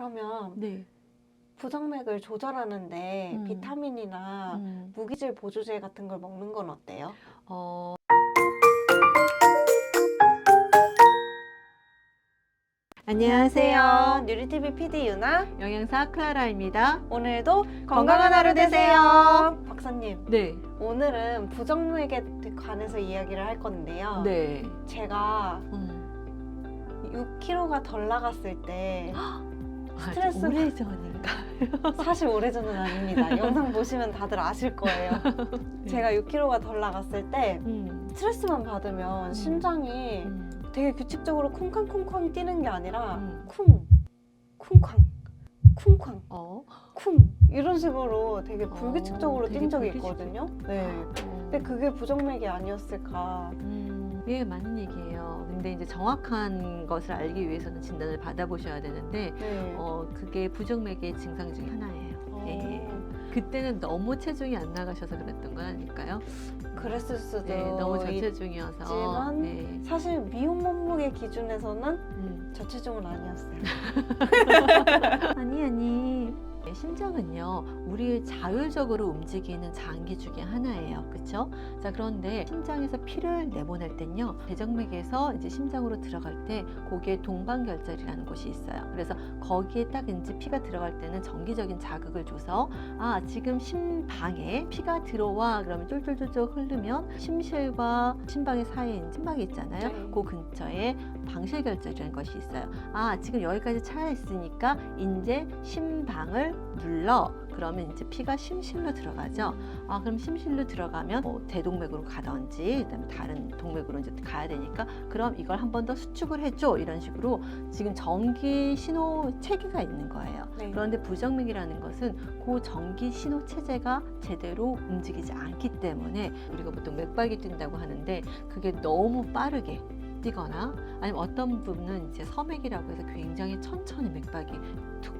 그러면 네. 부정맥을 조절하는데 음. 비타민이나 음, 무기질 보조제 같은 걸 먹는 건 어때요? 어, 안녕하세요. 뉴리TV PD 유나. 영양사 클라라입니다. 오늘도 건강한 하루 되세요. 박사님, 네. 오늘은 부정맥에 관해서 이야기를 할 건데요. 네. 제가 음. 6kg가 덜 나갔을 때 스트레스- 오래 전인가? 사실 오래전은 아닙니다. 영상 보시면 다들 아실 거예요. 제가 6kg가 덜 나갔을 때 음. 스트레스만 받으면 심장이 음. 되게 규칙적으로 쿵쾅쿵쾅 뛰는 게 아니라 음. 쿵, 쿵쾅, 쿵쾅, 어. 쿵 이런 식으로 되게 불규칙적으로 어, 되게 뛴 적이 불규칙해. 있거든요. 네. 근데 그게 부정맥이 아니었을까. 음, 예, 맞는 얘기예요. 근데 이제 정확한 것을 알기 위해서는 진단을 받아보셔야 되는데, 네. 어, 그게 부정맥의 증상 중에 하나예요. 어, 예. 그때는 너무 체중이 안 나가셔서 그랬던 건 아닐까요? 그랬을 수도 네, 너무 있- 저체중이어서. 있지만 네. 사실 미용 몸무게 기준에서는 음. 저체중은 아니었어요. 아니 아니. 네, 심장은요, 우리 자율적으로 움직이는 장기 중에 하나예요. 그렇죠? 자, 그런데 심장에서 피를 내보낼 땐요, 대정맥에서 이제 심장으로 들어갈 때 거기에 동방결절이라는 곳이 있어요. 그래서 거기에 딱 이제 피가 들어갈 때는 정기적인 자극을 줘서 아, 지금 심방에 피가 들어와 그러면 쫄쫄쫄쫄 흐르면 심실과 심방의 사이에 있는 심방이 있잖아요. 네. 그 근처에 방실결절이라는 것이 있어요. 아, 지금 여기까지 차 있으니까 이제 심방을 눌러. 그러면 이제 피가 심실로 들어가죠. 아, 그럼 심실로 들어가면 뭐 대동맥으로 가든지 그다음에 다른 동맥으로 이제 가야 되니까 그럼 이걸 한 번 더 수축을 해줘 이런 식으로 지금 전기 신호 체계가 있는 거예요. 네. 그런데 부정맥이라는 것은 그 전기 신호 체제가 제대로 움직이지 않기 때문에 우리가 보통 맥박이 뛴다고 하는데 그게 너무 빠르게 뛰거나 아니면 어떤 부분은 이제 서맥이라고 해서 굉장히 천천히 맥박이 툭, 툭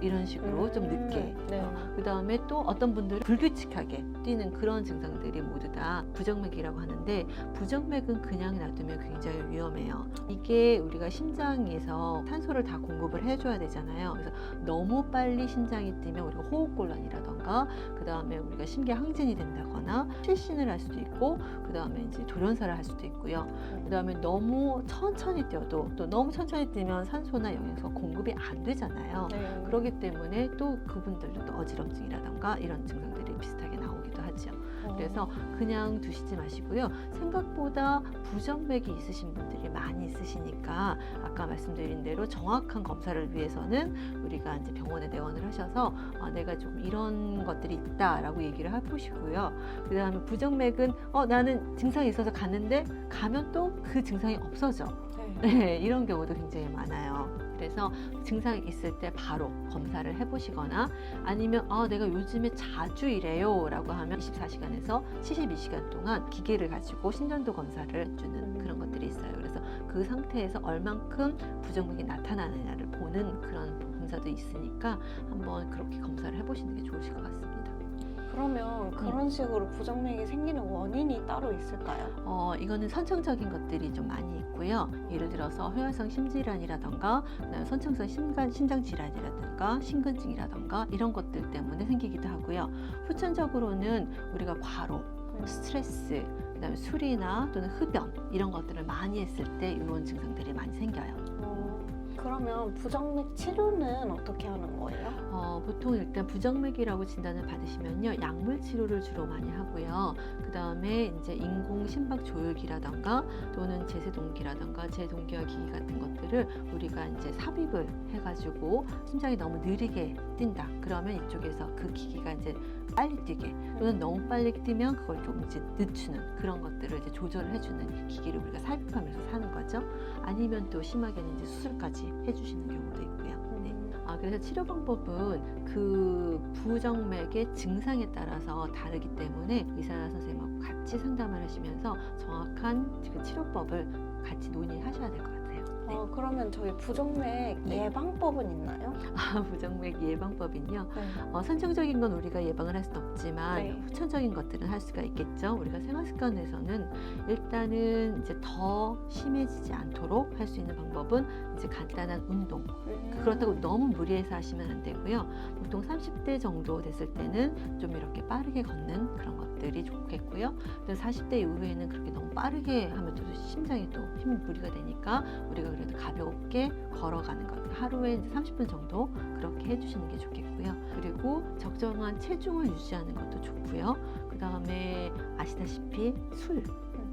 이런 식으로 좀 음, 늦게 네. 그 다음에 또 어떤 분들은 불규칙하게 뛰는 그런 증상들이 모두 다 부정맥이라고 하는데 부정맥은 그냥 놔두면 굉장히 위험해요. 이게 우리가 심장에서 산소를 다 공급을 해줘야 되잖아요. 그래서 너무 빨리 심장이 뛰면 우리가 호흡곤란이라던가 그 다음에 우리가 심계항진이 된다거나 실신을 할 수도 있고 그 다음에 이제 돌연사를 할 수도 있고요. 그 다음에 너무 천천히 뛰어도 또 너무 천천히 뛰면 산소나 영양소가 공급이 안 되잖아요. 네. 그렇기 때문에 또 그분들도 또 어지럼증이라던가 이런 증상들이 비슷하게 나오기도 하죠. 어. 그래서 그냥 두시지 마시고요. 생각보다 부정맥이 있으신 분들이 많이 있으시니까 아까 말씀드린 대로 정확한 검사를 위해서는 우리가 이제 병원에 내원을 하셔서 아, 내가 좀 이런 것들이 있다라고 얘기를 해보시고요. 그 다음에 부정맥은 어, 나는 증상이 있어서 갔는데 가면 또 그 증상이 없어져. 네. 네, 이런 경우도 굉장히 많아요. 그래서 증상이 있을 때 바로 검사를 해보시거나 아니면 아, 내가 요즘에 자주 이래요 라고 하면 24시간에서 72시간 동안 기계를 가지고 신전도 검사를 해주는 그런 것들이 있어요. 그래서 그 상태에서 얼만큼 부정맥이 나타나느냐를 보는 그런 검사도 있으니까 한번 그렇게 검사를 해보시는 게 좋으실 것 같습니다. 그러면 그런 식으로 부정맥이 생기는 원인이 따로 있을까요? 어, 이거는 선천적인 것들이 좀 많이 있고요. 예를 들어서 hö혈성 심질환이라던가, 선천성 심간 신장 질환이라든가, 심근증이라던가 이런 것들 때문에 생기기도 하고요. 후천적으로는 우리가 과로, 스트레스, 그다음에 술이나 또는 흡연 이런 것들을 많이 했을 때 이런 증상들이 많이 생겨요. 어, 그러면 부정맥 치료는 어떻게 하는 거예요? 어, 보통 일단 부정맥이라고 진단을 받으시면요 약물 치료를 주로 많이 하고요. 그 다음에 이제 인공 심박 조율기라던가 또는 제세동기라던가 제동기화 기기 같은 것들을 우리가 이제 삽입을 해가지고 심장이 너무 느리게 뛴다. 그러면 이쪽에서 그 기기가 이제 빨리 뛰게 또는 너무 빨리 뛰면 그걸 좀 이제 늦추는 그런 것들을 이제 조절을 해주는 기기를 우리가 삽입하면서 사는 거죠. 아니면 또 심하게는 이제 수술까지 해주시는 경우도 있고요. 네. 아, 그래서 치료 방법은 그 부정맥의 증상에 따라서 다르기 때문에 의사 선생님하고 같이 상담을 하시면서 정확한 그 치료법을 같이 논의하셔야 될것 같아 요. 어, 그러면 저희 부정맥 네. 예방법은 있나요? 아, 부정맥 예방법은요. 네. 어, 선천적인 건 우리가 예방을 할 수는 없지만 네. 후천적인 것들은 할 수가 있겠죠. 우리가 생활 습관에서는 일단은 이제 더 심해지지 않도록 할 수 있는 방법은 이제 간단한 운동. 음. 그렇다고 너무 무리해서 하시면 안 되고요. 보통 30대 정도 됐을 때는 좀 이렇게 빠르게 걷는 그런 것 들이 좋겠고요. 또 40대 이후에는 그렇게 너무 빠르게 하면 또 심장이 또 힘이 무리가 되니까 우리가 그래도 가볍게 걸어가는 것. 하루에 이제 30분 정도 그렇게 해주시는 게 좋겠고요. 그리고 적정한 체중을 유지하는 것도 좋고요. 그 다음에 아시다시피 술,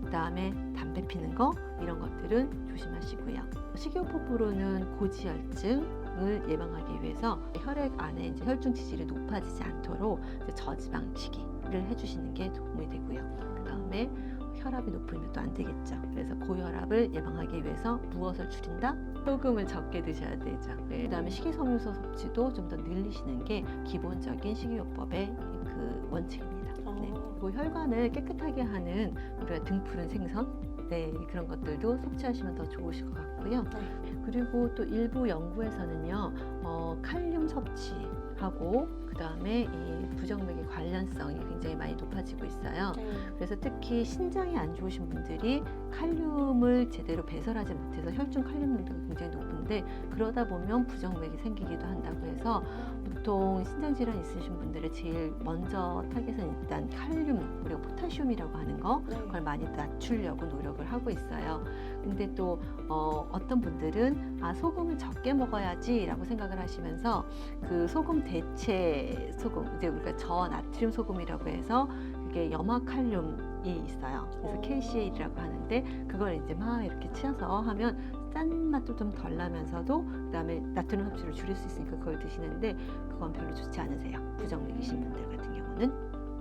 그 다음에 담배 피는 거 이런 것들은 조심하시고요. 식이요법으로는 고지혈증 을 예방하기 위해서 혈액 안에 이제 혈중 지질이 높아지지 않도록 저지방치기를 해주시는 게 도움이 되고요. 그 다음에 혈압이 높으면 또 안 되겠죠. 그래서 고혈압을 예방하기 위해서 무엇을 줄인다? 소금을 적게 드셔야 되죠. 그 다음에 식이섬유소 섭취도 좀 더 늘리시는 게 기본적인 식이요법의 그 원칙입니다. 어. 네. 그리고 혈관을 깨끗하게 하는 우리가 등푸른 생선 네, 그런 것들도 섭취하시면 더 좋으실 것 같고요. 네. 그리고 또 일부 연구에서는요, 어, 칼륨 섭취하고 그 다음에 이 부정맥의 관련성이 굉장히 많이 높아지고 있어요. 네. 그래서 특히 신장이 안 좋으신 분들이 칼륨을 제대로 배설하지 못해서 혈중 칼륨 농도가 굉장히 높은데 그러다 보면 부정맥이 생기기도 한다고 해서 보통 신장 질환 있으신 분들의 제일 먼저 타겟은 일단 칼륨, 우리가 포타슘이라고 하는 거 네. 그걸 많이 낮추려고 노력을 하고 있어요. 근데 또 어, 어떤 분들은 아 소금을 적게 먹어야지라고 생각을 하시면서 그 소금 대체 소금 이제 우리가 저 나트륨 소금이라고 해서 그게 염화칼륨이 있어요. 그래서 오. KCL이라고 하는데 그걸 이제 막 이렇게 치어서 하면 짠 맛도 좀 덜 나면서도 그다음에 나트륨 섭취를 줄일 수 있으니까 그걸 드시는데 그건 별로 좋지 않으세요. 부정맥이신 분들 같은 경우는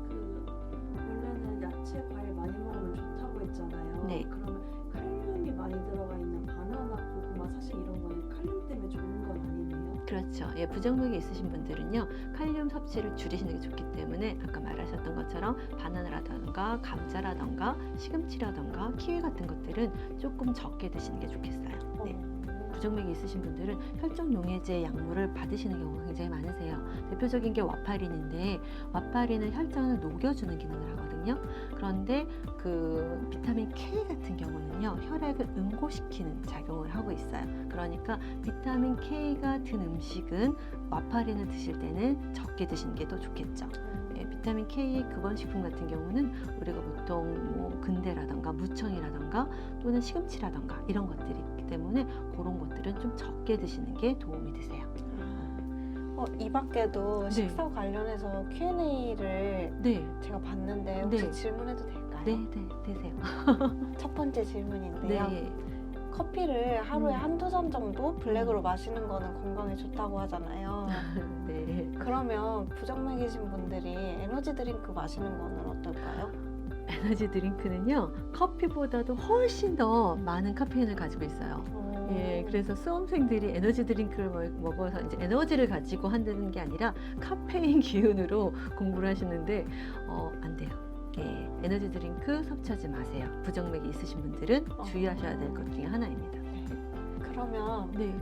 그 원래는 야채 과일 많이 먹으면 좋다고 했잖아요. 네. 그러면 칼륨이 많이 들어가 있는 바나나, 고구마 사실 이런 거는 칼륨 때문에 좋은 건 아니네요. 그렇죠. 예, 부정맥이 있으신 분들은요, 칼륨 섭취를 줄이시는 게 좋기 때문에 아까 말하셨던 것처럼 바나나라던가 감자라던가 시금치라던가 키위 같은 것들은 조금 적게 드시는 게 좋겠어요. 네. 부정맥이 있으신 분들은 혈중 용해제 약물을 받으시는 경우가 굉장히 많으세요. 대표적인 게 와파린인데 와파린은 혈장을 녹여주는 기능을 하 거든요. 그런데 그 비타민 K 같은 경우는요 혈액을 응고시키는 작용을 하고 있어요. 그러니까 비타민 K가 든 음식은 와파린을 드실 때는 적게 드시는 게 더 좋겠죠. 예, 비타민 K 급원 식품 같은 경우는 우리가 보통 뭐 근대라던가 무청이라던가 또는 시금치라던가 이런 것들이 있기 때문에 그런 것들은 좀 적게 드시는 게 도움이 되세요. 어, 이 밖에도 네. 식사 관련해서 Q&A를 네, 제가 봤는데 혹시 네. 질문해도 될까요? 네, 네, 되세요. 첫 번째 질문인데요. 네, 커피를 하루에 음. 한두 잔 정도 블랙으로 마시는 거는 건강에 좋다고 하잖아요. 네. 그러면 부정맥이신 분들이 에너지 드링크 마시는 거는 어떨까요? 에너지 드링크는요 커피보다도 훨씬 더 많은 카페인을 가지고 있어요. 예, 그래서 수험생들이 에너지 드링크를 먹- 먹어서 이제 에너지를 가지고 한다는 게 아니라 카페인 기운으로 공부를 하시는데 어, 안 돼요. 예, 에너지 드링크 섭취하지 마세요. 부정맥이 있으신 분들은 어. 주의하셔야 될 것 중에 하나입니다. 그러면 네.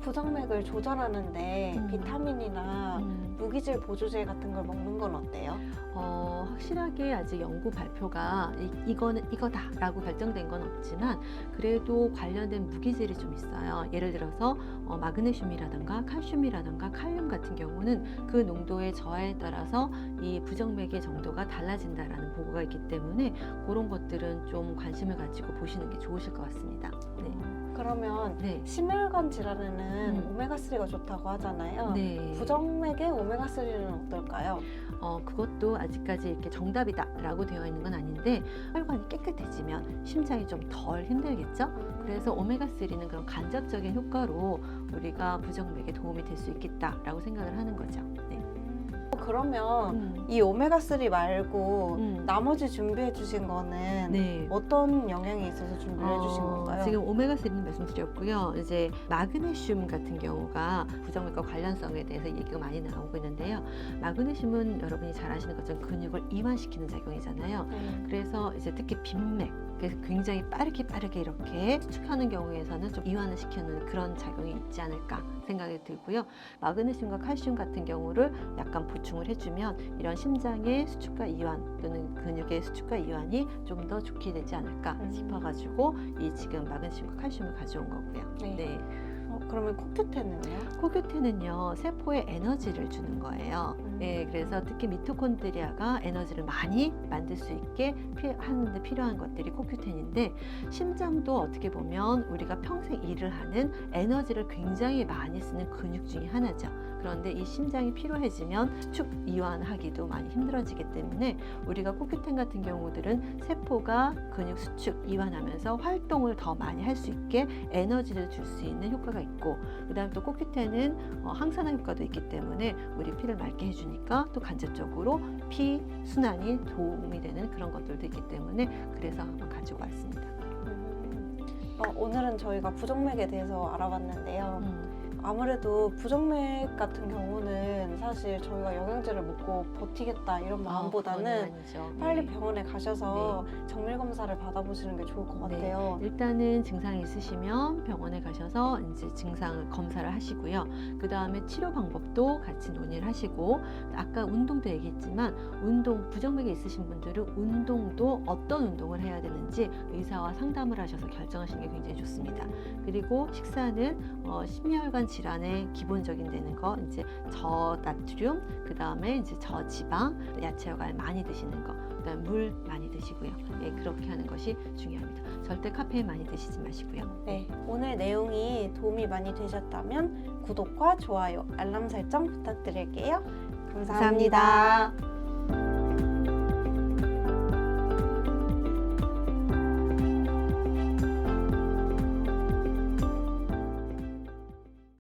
부정맥을 조절하는데 음. 비타민이나 음, 무기질 보조제 같은 걸 먹는 건 어때요? 어, 확실하게 아직 연구 발표가 이, 거는 이거다라고 결정된 건 없지만 그래도 관련된 무기질이 좀 있어요. 예를 들어서 어, 마그네슘이라든가 칼슘이라든가 칼륨 같은 경우는 그 농도의 저하에 따라서 이 부정맥의 정도가 달라진다라는 보고가 있기 때문에 그런 것들은 좀 관심을 가지고 보시는 게 좋으실 것 같습니다. 네. 그러면 네. 심혈관 질환에는 음. 오메가3가 좋다고 하잖아요. 네. 부정맥의 오메가3는 어떨까요? 어, 그것도 아직까지 이렇게 정답이다라고 되어 있는 건 아닌데 혈관이 깨끗해지면 심장이 좀 덜 힘들겠죠? 그래서 오메가3는 그런 간접적인 효과로 우리가 부정맥에 도움이 될 수 있겠다라고 생각을 하는 거죠. 네. 어, 그러면 음. 이 오메가3 말고 음. 나머지 준비해 주신 거는 네. 어떤 영향이 있어서 준비해 주신 어, 건가요? 지금 오메가3는 말씀드렸고요. 이제 마그네슘 같은 경우가 부정맥과 관련성에 대해서 얘기가 많이 나오고 있는데요. 마그네슘은 여러분이 잘 아시는 것처럼 근육을 이완시키는 작용이잖아요. 네. 그래서 이제 특히 빈맥 그래서 굉장히 빠르게 빠르게 이렇게 수축하는 경우에서는 좀 이완을 시키는 그런 작용이 있지 않을까 생각이 들고요. 마그네슘과 칼슘 같은 경우를 약간 보충을 해주면 이런 심장의 수축과 이완 또는 근육의 수축과 이완이 좀 더 좋게 되지 않을까 음. 싶어가지고 이 지금 마그네슘과 칼슘을 가 져온 거고요. 네. 네. 어, 그러면 코큐텐은요? 코큐텐은요 세포에 에너지를 주는 거예요. 음. 네, 그래서 특히 미토콘드리아가 에너지를 많이 만들 수 있게 피, 하는데 필요한 것들이 코큐텐인데 심장도 어떻게 보면 우리가 평생 일을 하는 에너지를 굉장히 많이 쓰는 근육 중에 하나죠. 그런데 이 심장이 피로해지면 수축 이완하기도 많이 힘들어지기 때문에 우리가 코큐텐 같은 경우들은 세포가 근육 수축 이완하면서 활동을 더 많이 할 수 있게 에너지를 줄 수 있는 효과가 있고 그다음 또 코큐텐은 어, 항산화 효과도 있기 때문에 우리 피를 맑게 해주니까 또 간접적으로 피 순환이 도움이 되는 그런 것들도 있기 때문에 그래서 한번 가지고 왔습니다. 음. 어, 오늘은 저희가 부정맥에 대해서 알아봤는데요. 음. 아무래도 부정맥 같은 경우는 사실 저희가 영양제를 먹고 버티겠다 이런 마음보다는 아, 그거는 아니죠. 빨리 네. 병원에 가셔서 정밀 검사를 받아보시는 게 좋을 것 네. 같아요. 일단은 증상이 있으시면 병원에 가셔서 이제 증상 검사를 하시고요. 그 다음에 치료 방법도 같이 논의를 하시고 아까 운동도 얘기했지만 운동 부정맥이 있으신 분들은 운동도 어떤 운동을 해야 되는지 의사와 상담을 하셔서 결정하시는 게 굉장히 좋습니다. 그리고 식사는 어, 심혈관 질환의 기본적인 되는 거 이제 저나트륨 그 다음에 이제 저지방 야채와 많이 드시는 거 그다음 물 많이 드시고요. 예, 그렇게 하는 것이 중요합니다. 절대 카페인 많이 드시지 마시고요. 네, 오늘 내용이 도움이 많이 되셨다면 구독과 좋아요, 알람 설정 부탁드릴게요. 감사합니다. 감사합니다.